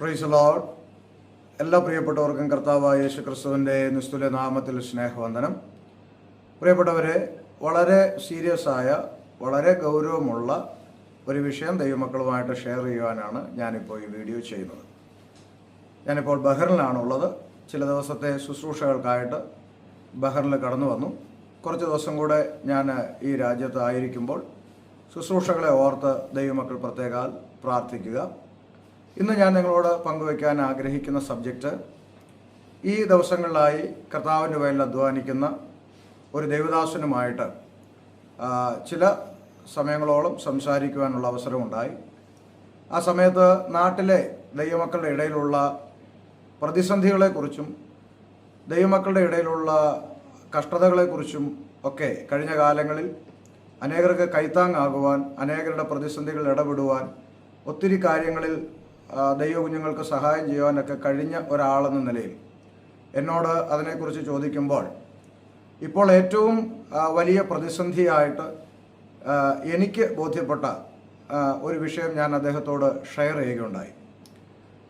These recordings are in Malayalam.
പ്രൈസ് ലോഡ് എല്ലാ പ്രിയപ്പെട്ടവർക്കും കർത്താവായ യേശു ക്രിസ്തുവിന്റെ നിസ്തുല നാമത്തിൽ സ്നേഹവന്ദനം. പ്രിയപ്പെട്ടവരെ വളരെ സീരിയസ് ആയ വളരെ ഗൗരവമുള്ള ഒരു വിഷയം ദൈവമക്കളുമായിട്ട് ഷെയർ ചെയ്യുവാനാണ് ഞാനിപ്പോൾ ഈ വീഡിയോ ചെയ്യുന്നത്. ഞാനിപ്പോൾ ബഹറിനാണുള്ളത് ചില ദിവസത്തെ ശുശ്രൂഷകൾക്കായിട്ട് ബഹറിൽ കടന്നു വന്നു. കുറച്ച് ദിവസം കൂടെ ഞാൻ ഈ രാജ്യത്ത് ആയിരിക്കുമ്പോൾ ശുശ്രൂഷകളെ ഓർത്ത് ദൈവമക്കൾ പ്രത്യേകാൽ പ്രാർത്ഥിക്കുക. ഇന്ന് ഞാൻ നിങ്ങളോട് പങ്കുവയ്ക്കാൻ ആഗ്രഹിക്കുന്ന സബ്ജക്റ്റ് ഈ ദിവസങ്ങളിലായി കർത്താവിന്റെ വയലിൽ അധ്വാനിക്കുന്ന ഒരു ദേവദാസനുമായിട്ട് ചില സമയങ്ങളോളം സംസാരിക്കുവാനുള്ള അവസരമുണ്ടായി. ആ സമയത്ത് നാട്ടിലെ ദൈവമക്കളുടെ ഇടയിലുള്ള പ്രതിസന്ധികളെക്കുറിച്ചും ദൈവമക്കളുടെ ഇടയിലുള്ള കഷ്ടതകളെക്കുറിച്ചും ഒക്കെ കഴിഞ്ഞ കാലങ്ങളിൽ അനേകർക്ക് കൈത്താങ്ങാകുവാൻ അനേകരുടെ പ്രതിസന്ധികൾ ഇടപെടുവാൻ ഒത്തിരി കാര്യങ്ങളിൽ ആ, ദൈവ കുഞ്ഞുങ്ങൾക്ക് സഹായം ചെയ്യുവാനൊക്കെ കഴിഞ്ഞ ഒരാളെന്ന നിലയിൽ. എന്നോട് അതിനെക്കുറിച്ച് ചോദിക്കുമ്പോൾ ഇപ്പോൾ ഏറ്റവും വലിയ പ്രതിസന്ധിയായിട്ട് എനിക്ക് ബോധ്യപ്പെട്ട ഒരു വിഷയം ഞാൻ അദ്ദേഹത്തോട് ഷെയർ ചെയ്യുകയുണ്ടായി.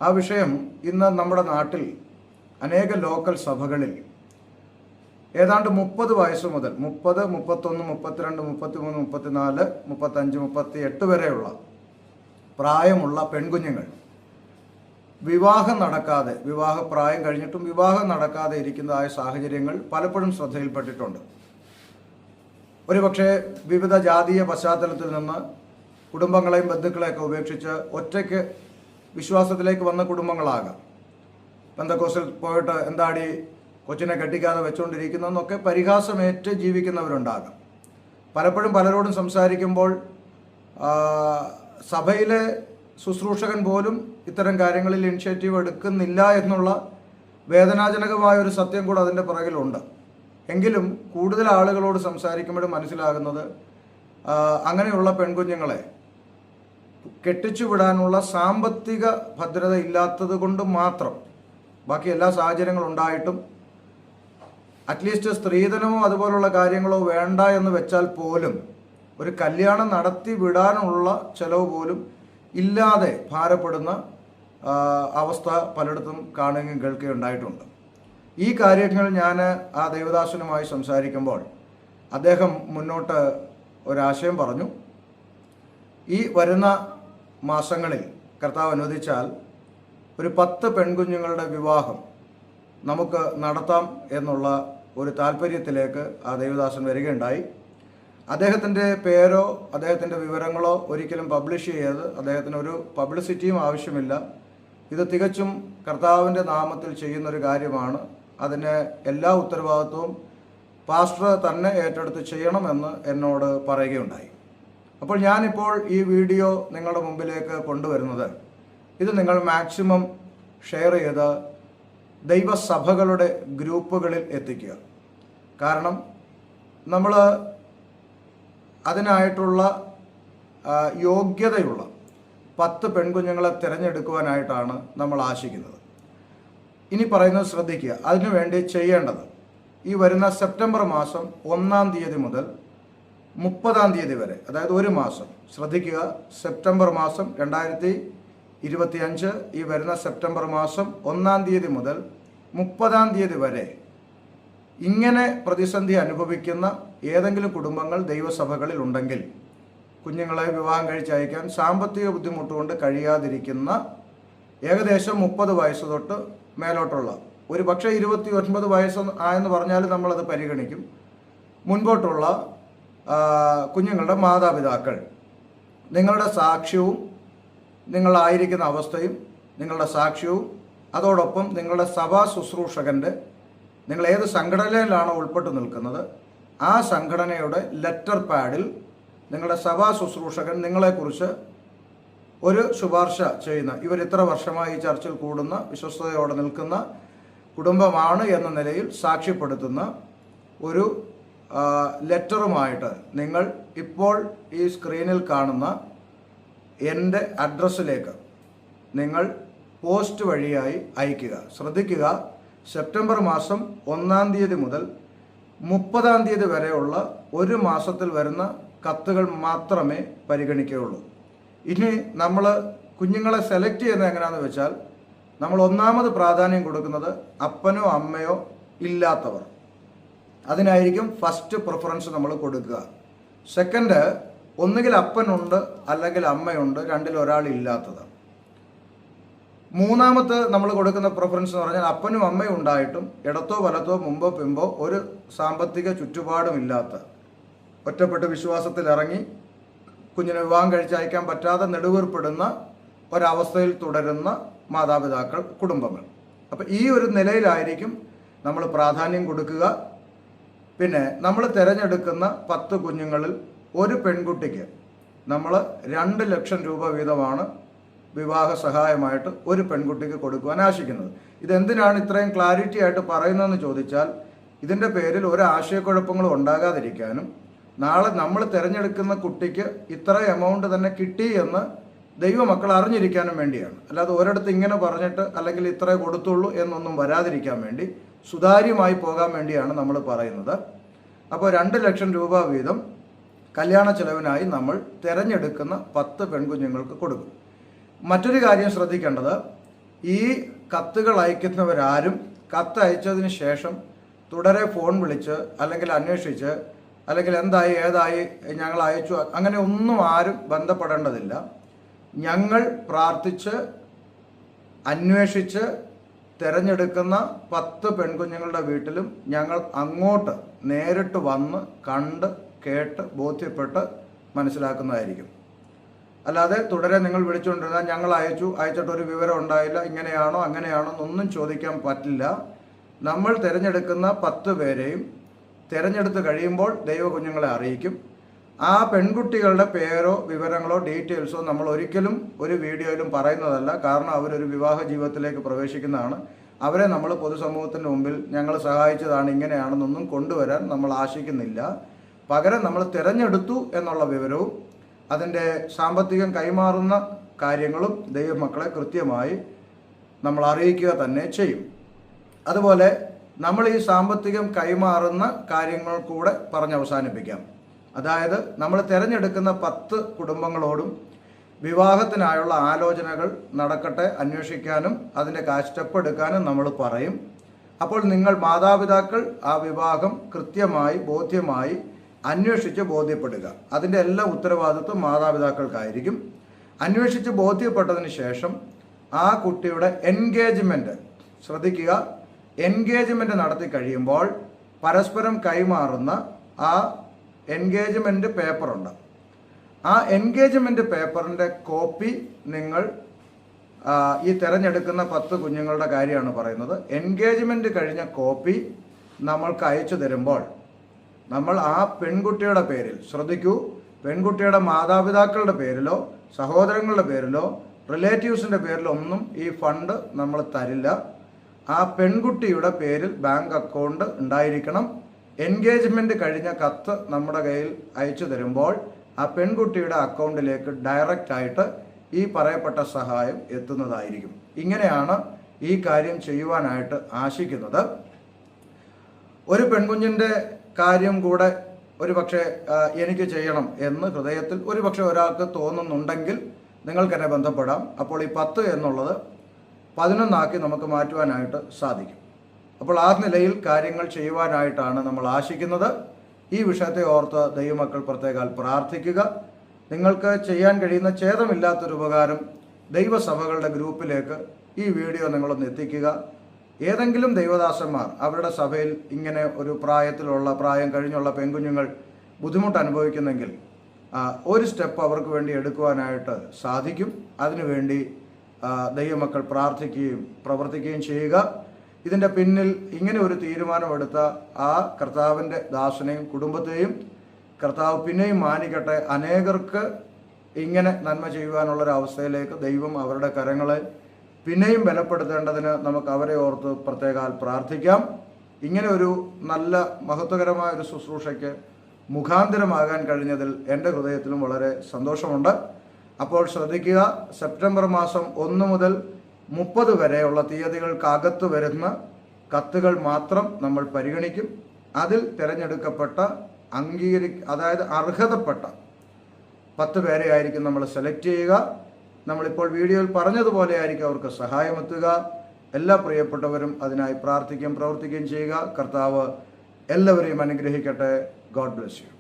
ആ വിഷയം ഇന്ന് നമ്മുടെ നാട്ടിൽ അനേക ലോക്കൽ സഭകളിൽ ഏതാണ്ട് മുപ്പത് വയസ്സ് മുതൽ മുപ്പത് മുപ്പത്തൊന്ന് മുപ്പത്തിരണ്ട് മുപ്പത്തിമൂന്ന് മുപ്പത്തിനാല് മുപ്പത്തഞ്ച് മുപ്പത്തി എട്ട് വരെയുള്ള പ്രായമുള്ള പെൺകുഞ്ഞുങ്ങൾ വിവാഹം നടക്കാതെ വിവാഹപ്രായം കഴിഞ്ഞിട്ടും വിവാഹം നടക്കാതെ ഇരിക്കുന്നതായ സാഹചര്യങ്ങൾ പലപ്പോഴും ശ്രദ്ധയിൽപ്പെട്ടിട്ടുണ്ട്. ഒരുപക്ഷെ വിവിധ ജാതീയ പശ്ചാത്തലത്തിൽ നിന്ന് കുടുംബങ്ങളെയും ബന്ധുക്കളെയൊക്കെ ഉപേക്ഷിച്ച് ഒറ്റയ്ക്ക് വിശ്വാസത്തിലേക്ക് വന്ന കുടുംബങ്ങളാകാം. ബന്ധക്കോസിൽ പോയിട്ട് എന്താടി കൊച്ചിനെ കെട്ടിക്കാതെ വെച്ചുകൊണ്ടിരിക്കുന്നതെന്നൊക്കെ പരിഹാസമേറ്റ് ജീവിക്കുന്നവരുണ്ടാകാം. പലപ്പോഴും പലരോടും സംസാരിക്കുമ്പോൾ സഭയിലെ ശുശ്രൂഷകൻ പോലും ഇത്തരം കാര്യങ്ങളിൽ ഇനിഷ്യേറ്റീവ് എടുക്കുന്നില്ല എന്നുള്ള വേദനാജനകമായ ഒരു സത്യം കൂടെ അതിന്റെ പുറകിലുണ്ട്. എങ്കിലും കൂടുതൽ ആളുകളോട് സംസാരിക്കുമ്പോഴും മനസ്സിലാകുന്നത് അങ്ങനെയുള്ള പെൺകുഞ്ഞുങ്ങളെ കെട്ടിച്ചുവിടാനുള്ള സാമ്പത്തിക ഭദ്രത ഇല്ലാത്തത് കൊണ്ട് മാത്രം ബാക്കി എല്ലാ സാഹചര്യങ്ങളും ഉണ്ടായിട്ടും അറ്റ്ലീസ്റ്റ് സ്ത്രീധനമോ അതുപോലുള്ള കാര്യങ്ങളോ വേണ്ട എന്ന് വെച്ചാൽ പോലും ഒരു കല്യാണം നടത്തി വിടാനുള്ള ചെലവ് പോലും ഇല്ലാതെ ഭാരപ്പെടുന്ന അവസ്ഥ പലയിടത്തും കാണുകയും കേൾക്കുകയും ഉണ്ടായിട്ടുണ്ട്. ഈ കാര്യങ്ങൾ ഞാൻ ആ ദേവദാസനുമായി സംസാരിക്കുമ്പോൾ അദ്ദേഹം മുന്നോട്ട് ഒരാശയം പറഞ്ഞു. ഈ വരുന്ന മാസങ്ങളിൽ കർത്താവ് അനുവദിച്ചാൽ ഒരു പത്ത് പെൺകുഞ്ഞുങ്ങളുടെ വിവാഹം നമുക്ക് നടത്താം എന്നുള്ള ഒരു താല്പര്യത്തിലേക്ക് ആ ദേവദാസൻ വരികയുണ്ടായി. അദ്ദേഹത്തിന്റെ പേരോ അദ്ദേഹത്തിന്റെ വിവരങ്ങളോ ഒരിക്കലും പബ്ലിഷ് ചെയ്യരുത്. അദ്ദേഹത്തിന് ഒരു പബ്ലിസിറ്റിയും ആവശ്യമില്ല. ഇത് തികച്ചും കർത്താവിന്റെ നാമത്തിൽ ചെയ്യുന്നൊരു കാര്യമാണ്. അതിന് എല്ലാ ഉത്തരവാദിത്വവും പാസ്റ്റർ തന്നെ ഏറ്റെടുത്ത് ചെയ്യണമെന്ന് എന്നോട് പറയുകയുണ്ടായി. അപ്പോൾ ഞാനിപ്പോൾ ഈ വീഡിയോ നിങ്ങളുടെ മുമ്പിലേക്ക് കൊണ്ടുവരുന്നത്. ഇത് നിങ്ങൾ മാക്സിമം ഷെയർ ചെയ്ത് ദൈവസഭകളുടെ ഗ്രൂപ്പുകളിൽ എത്തിക്കുക. കാരണം നമ്മൾ അതിനായിട്ടുള്ള യോഗ്യതയുള്ള പത്ത് പെൺകുഞ്ഞുങ്ങളെ തിരഞ്ഞെടുക്കുവാനായിട്ടാണ് നമ്മൾ ആശിക്കുന്നത്. ഇനി പറയുന്നത് ശ്രദ്ധിക്കുക. അതിനുവേണ്ടി ചെയ്യേണ്ടത് ഈ വരുന്ന സെപ്റ്റംബർ മാസം ഒന്നാം തീയതി മുതൽ മുപ്പതാം തീയതി വരെ അതായത് ഒരു മാസം ശ്രദ്ധിക്കുക. സെപ്റ്റംബർ മാസം രണ്ടായിരത്തി ഇരുപത്തിയഞ്ച് ഈ വരുന്ന സെപ്റ്റംബർ മാസം ഒന്നാം തീയതി മുതൽ മുപ്പതാം തീയതി വരെ ഇങ്ങനെ പ്രതിസന്ധി അനുഭവിക്കുന്ന ഏതെങ്കിലും കുടുംബങ്ങൾ ദൈവസഭകളിൽ ഉണ്ടെങ്കിൽ കുഞ്ഞുങ്ങളെ വിവാഹം കഴിച്ചയക്കാൻ സാമ്പത്തിക ബുദ്ധിമുട്ടുകൊണ്ട് കഴിയാതിരിക്കുന്ന ഏകദേശം മുപ്പത് വയസ്സ് തൊട്ട് മേലോട്ടുള്ള ഒരു പക്ഷേ ഇരുപത്തി ഒൻപത് വയസ്സ് ആയെന്ന് പറഞ്ഞാൽ നമ്മളത് പരിഗണിക്കും. മുൻപോട്ടുള്ള കുഞ്ഞുങ്ങളുടെ മാതാപിതാക്കൾ. നിങ്ങളുടെ സാക്ഷ്യവും നിങ്ങളായിരിക്കുന്ന അവസ്ഥയും നിങ്ങളുടെ സാക്ഷ്യവും. അതോടൊപ്പം നിങ്ങളുടെ സഭാ ശുശ്രൂഷകന്റെ നിങ്ങൾ ഏത് സംഘടനയിലാണോ ഉൾപ്പെട്ട് നിൽക്കുന്നത് ആ സംഘടനയുടെ ലെറ്റർ പാഡിൽ നിങ്ങളുടെ സഭാ ശുശ്രൂഷകൻ നിങ്ങളെക്കുറിച്ച് ഒരു ശുപാർശ ചെയ്യുന്ന ഇവർ ഇത്ര വർഷമായി ഈ ചർച്ചിൽ കൂടുന്ന വിശ്വസ്തയോടെ നിൽക്കുന്ന കുടുംബമാണ് എന്ന നിലയിൽ സാക്ഷ്യപ്പെടുത്തുന്ന ഒരു ലെറ്ററുമായിട്ട് നിങ്ങൾ ഇപ്പോൾ ഈ സ്ക്രീനിൽ കാണുന്ന എന്റെ അഡ്രസ്സിലേക്ക് നിങ്ങൾ പോസ്റ്റ് വഴിയായി അയക്കുക ശ്രദ്ധിക്കുക സെപ്റ്റംബർ മാസം ഒന്നാം തീയതി മുതൽ മുപ്പതാം തീയതി വരെയുള്ള ഒരു മാസത്തിൽ വരുന്ന കത്തുകൾ മാത്രമേ പരിഗണിക്കുകയുള്ളൂ. ഇനി നമ്മൾ കുഞ്ഞുങ്ങളെ സെലക്ട് ചെയ്യുന്നത് എങ്ങനെയാണെന്ന് വെച്ചാൽ നമ്മൾ ഒന്നാമത് പ്രാധാന്യം കൊടുക്കുന്നത് അപ്പനോ അമ്മയോ ഇല്ലാത്തവർ. അതിനായിരിക്കും ഫസ്റ്റ് പ്രിഫറൻസ് നമ്മൾ കൊടുക്കുക. സെക്കൻഡ് ഒന്നുകിൽ അപ്പനുണ്ട് അല്ലെങ്കിൽ അമ്മയുണ്ട് രണ്ടിൽ ഒരാൾ ഇല്ലാത്തത് മൂന്നാമത്തെ നമ്മൾ കൊടുക്കുന്ന പ്രിഫറൻസ് എന്ന് പറഞ്ഞാൽ അപ്പനും അമ്മയും ഉണ്ടായിട്ടും ഇടത്തോ വലത്തോ മുമ്പോ പിമ്പോ ഒരു സാമ്പത്തിക ചുറ്റുപാടും ഇല്ലാത്ത ഒറ്റപ്പെട്ട വിശ്വാസത്തിൽ ഇറങ്ങി കുഞ്ഞിനെ വിവാഹം കഴിച്ചയക്കാൻ പറ്റാതെ നെടുവീർപ്പെടുന്ന ഒരവസ്ഥയിൽ തുടരുന്ന മാതാപിതാക്കൾ കുടുംബങ്ങൾ. അപ്പം ഈ ഒരു നിലയിലായിരിക്കും നമ്മൾ പ്രാധാന്യം കൊടുക്കുക. പിന്നെ നമ്മൾ തിരഞ്ഞെടുക്കുന്ന പത്ത് കുഞ്ഞുങ്ങളിൽ ഒരു പെൺകുട്ടിക്ക് നമ്മൾ രണ്ട് ലക്ഷം രൂപ വീതമാണ് വിവാഹ സഹായമായിട്ട് ഒരു പെൺകുട്ടിക്ക് കൊടുക്കുവാൻ ആശിക്കുന്നത്. ഇതെന്തിനാണ് ഇത്രയും ക്ലാരിറ്റി ആയിട്ട് പറയുന്നതെന്ന് ചോദിച്ചാൽ ഇതിന്റെ പേരിൽ ഒരു ആശയക്കുഴപ്പങ്ങളും ഉണ്ടാകാതിരിക്കാനും നാളെ നമ്മൾ തിരഞ്ഞെടുക്കുന്ന കുട്ടിക്ക് ഇത്ര എമൗണ്ട് തന്നെ കിട്ടി എന്ന് ദൈവമക്കൾ അറിഞ്ഞിരിക്കാനും വേണ്ടിയാണ്. അല്ലാതെ ഒരിടത്ത് ഇങ്ങനെ പറഞ്ഞിട്ട് അല്ലെങ്കിൽ ഇത്രേ കൊടുത്തുള്ളൂ എന്നൊന്നും വരാതിരിക്കാൻ വേണ്ടി സുതാര്യമായി പോകാൻ വേണ്ടിയാണ് നമ്മൾ പറയുന്നത്. അപ്പോൾ രണ്ട് ലക്ഷം രൂപ വീതം കല്യാണ ചെലവിനായി നമ്മൾ തിരഞ്ഞെടുക്കുന്ന പത്ത് പെൺകുഞ്ഞുങ്ങൾക്ക് കൊടുക്കും. മറ്റൊരു കാര്യം ശ്രദ്ധിക്കേണ്ടത് ഈ കത്തുകൾ അയക്കുന്നവരാരും കത്ത് അയച്ചതിന് ശേഷം തുടരെ ഫോൺ വിളിച്ച് അല്ലെങ്കിൽ അന്വേഷിച്ച് അല്ലെങ്കിൽ എന്തായി ഏതായി ഞങ്ങൾ അയച്ചു അങ്ങനെ ഒന്നും ആരും ബന്ധപ്പെടേണ്ടതില്ല. ഞങ്ങൾ പ്രാർത്ഥിച്ച് അന്വേഷിച്ച് തിരഞ്ഞെടുക്കുന്ന പത്ത് പെൺകുഞ്ഞുങ്ങളുടെ വീട്ടിലും ഞങ്ങൾ അങ്ങോട്ട് നേരിട്ട് വന്ന് കണ്ട് കേട്ട് ബോധ്യപ്പെട്ട് മനസ്സിലാക്കുന്നതായിരിക്കും. അല്ലാതെ തുടരെ നിങ്ങൾ വിളിച്ചുകൊണ്ടിരുന്നാൽ ഞങ്ങൾ അയച്ചു. അയച്ചിട്ട് ഒരു വിവരം ഉണ്ടായില്ല. ഇങ്ങനെയാണോ അങ്ങനെയാണോ എന്നൊന്നും ചോദിക്കാൻ പറ്റില്ല. നമ്മൾ തിരഞ്ഞെടുക്കുന്ന പത്ത് പേരെയും തിരഞ്ഞെടുത്ത് കഴിയുമ്പോൾ ദൈവകുഞ്ഞുങ്ങളെ അറിയിക്കും. ആ പെൺകുട്ടികളുടെ പേരോ വിവരങ്ങളോ ഡീറ്റെയിൽസോ നമ്മൾ ഒരിക്കലും ഒരു വീഡിയോയിലും പറയുന്നതല്ല. കാരണം അവരൊരു വിവാഹ ജീവിതത്തിലേക്ക് പ്രവേശിക്കുന്നതാണ്. അവരെ നമ്മൾ പൊതുസമൂഹത്തിന്റെ മുമ്പിൽ ഞങ്ങൾ സഹായിച്ചതാണ് ഇങ്ങനെയാണെന്നൊന്നും കൊണ്ടുവരാൻ നമ്മൾ ആശിക്കുന്നില്ല. പകരം നമ്മൾ തിരഞ്ഞെടുത്തു എന്നുള്ള വിവരവും അതിന്റെ സാമ്പത്തികം കൈമാറുന്ന കാര്യങ്ങളും ദൈവമക്കളെ കൃത്യമായി നമ്മൾ അറിയിക്കുക തന്നെ ചെയ്യും. അതുപോലെ നമ്മൾ ഈ സാമ്പത്തികം കൈമാറുന്ന കാര്യങ്ങൾ കൂടെ പറഞ്ഞ് അവസാനിപ്പിക്കാം. അതായത് നമ്മൾ തിരഞ്ഞെടുക്കുന്ന പത്ത് കുടുംബങ്ങളോടും വിവാഹത്തിനായുള്ള ആലോചനകൾ നടക്കട്ടെ അന്വേഷിക്കാനും അതിന്റെ കാശ് നമ്മൾ പറയും. അപ്പോൾ നിങ്ങൾ മാതാപിതാക്കൾ ആ വിവാഹം കൃത്യമായി ബോധ്യമായി അന്വേഷിച്ച് ബോധ്യപ്പെടുക. അതിന്റെ എല്ലാ ഉത്തരവാദിത്വം മാതാപിതാക്കൾക്കായിരിക്കും. അന്വേഷിച്ച് ബോധ്യപ്പെട്ടതിന് ശേഷം ആ കുട്ടിയുടെ എൻഗേജ്മെന്റ് ശ്രദ്ധിക്കുക. എൻഗേജ്മെന്റ് നടത്തി കഴിയുമ്പോൾ പരസ്പരം കൈമാറുന്ന ആ എൻഗേജ്മെന്റ് പേപ്പറുണ്ട്. ആ എൻഗേജ്മെന്റ് പേപ്പറിന്റെ കോപ്പി നിങ്ങൾ ഈ തിരഞ്ഞെടുക്കുന്ന പത്ത് കുഞ്ഞുങ്ങളുടെ കാര്യമാണ് പറയുന്നത്. എൻഗേജ്മെന്റ് കഴിഞ്ഞ കോപ്പി നമ്മൾക്ക് അയച്ചു തരുമ്പോൾ നമ്മൾ ആ പെൺകുട്ടിയുടെ പേരിൽ ശ്രദ്ധിക്കൂ പെൺകുട്ടിയുടെ മാതാപിതാക്കളുടെ പേരിലോ സഹോദരങ്ങളുടെ പേരിലോ റിലേറ്റീവ്സിന്റെ പേരിലോ ഒന്നും ഈ ഫണ്ട് നമ്മൾ തരില്ല. ആ പെൺകുട്ടിയുടെ പേരിൽ ബാങ്ക് അക്കൗണ്ട് ഉണ്ടായിരിക്കണം. എൻഗേജ്മെന്റ് കഴിഞ്ഞ കത്ത് നമ്മുടെ കയ്യിൽ അയച്ചു തരുമ്പോൾ ആ പെൺകുട്ടിയുടെ അക്കൗണ്ടിലേക്ക് ഡയറക്റ്റ് ആയിട്ട് ഈ പറയപ്പെട്ട സഹായം എത്തുന്നതായിരിക്കും. ഇങ്ങനെയാണ് ഈ കാര്യം ചെയ്യുവാനായിട്ട് ആശിക്കുന്നത്. ഒരു പെൺകുഞ്ഞിന്റെ കാര്യം കൂടെ ഒരു പക്ഷേ എനിക്ക് ചെയ്യണം എന്ന് ഹൃദയത്തിൽ ഒരു പക്ഷേ ഒരാൾക്ക് തോന്നുന്നുണ്ടെങ്കിൽ നിങ്ങൾക്ക് എന്നെ ബന്ധപ്പെടാം. അപ്പോൾ ഈ പത്ത് എന്നുള്ളത് പതിനൊന്നാക്കി നമുക്ക് മാറ്റുവാനായിട്ട് സാധിക്കും. അപ്പോൾ ആ നിലയിൽ കാര്യങ്ങൾ ചെയ്യുവാനായിട്ടാണ് നമ്മൾ ആശിക്കുന്നത്. ഈ വിഷയത്തെ ഓർത്ത് ദൈവമക്കൾ പ്രത്യേകാൽ പ്രാർത്ഥിക്കുക. നിങ്ങൾക്ക് ചെയ്യാൻ കഴിയുന്ന ഛേദമില്ലാത്തൊരു ഉപകാരം ദൈവസഭകളുടെ ഗ്രൂപ്പിലേക്ക് ഈ വീഡിയോ നിങ്ങളൊന്ന് എത്തിക്കുക. ഏതെങ്കിലും ദൈവദാസന്മാർ അവരുടെ സഭയിൽ ഇങ്ങനെ ഒരു പ്രായത്തിലുള്ള പ്രായം കഴിഞ്ഞുള്ള പെൺകുഞ്ഞുങ്ങൾ ബുദ്ധിമുട്ട് അനുഭവിക്കുന്നെങ്കിൽ ഒരു സ്റ്റെപ്പ് അവർക്ക് വേണ്ടി എടുക്കുവാനായിട്ട് സാധിക്കും. അതിനുവേണ്ടി ദൈവമക്കൾ പ്രാർത്ഥിക്കുകയും പ്രവർത്തിക്കുകയും ചെയ്യുക. ഇതിന്റെ പിന്നിൽ ഇങ്ങനെ ഒരു തീരുമാനമെടുത്ത ആ കർത്താവിന്റെ ദാസനെയും കുടുംബത്തെയും കർത്താവ് പിന്നെയും മാനിക്കട്ടെ. അനേകർക്ക് ഇങ്ങനെ നന്മ ചെയ്യുവാനുള്ളൊരവസ്ഥയിലേക്ക് ദൈവം അവരുടെ കരങ്ങളെ പിന്നെയും ബലപ്പെടുത്തേണ്ടതിന് നമുക്ക് അവരെ ഓർത്ത് പ്രത്യേകാൽ പ്രാർത്ഥിക്കാം. ഇങ്ങനെ ഒരു നല്ല മഹത്വകരമായ ഒരു ശുശ്രൂഷയ്ക്ക് മുഖാന്തരമാകാൻ കഴിഞ്ഞതിൽ എന്റെ ഹൃദയത്തിലും വളരെ സന്തോഷമുണ്ട്. അപ്പോൾ ശ്രദ്ധിക്കുക സെപ്റ്റംബർ മാസം ഒന്ന് മുതൽ മുപ്പത് വരെയുള്ള തീയതികൾക്കകത്ത് വരുന്ന കത്തുകൾ മാത്രം നമ്മൾ പരിഗണിക്കും. അതിൽ തിരഞ്ഞെടുക്കപ്പെട്ട അംഗീകരി അതായത് അർഹതപ്പെട്ട പത്ത് പേരെ ആയിരിക്കും നമ്മൾ സെലക്ട് ചെയ്യുക. നമ്മളിപ്പോൾ വീഡിയോയിൽ പറഞ്ഞതുപോലെ ആയിരിക്കും അവർക്ക് സഹായമെത്തുക എല്ലാ പ്രിയപ്പെട്ടവരും അതിനായി പ്രാർത്ഥിക്കുകയും പ്രവർത്തിക്കുകയും ചെയ്യുക. കർത്താവ് എല്ലാവരെയും അനുഗ്രഹിക്കട്ടെ. God bless you.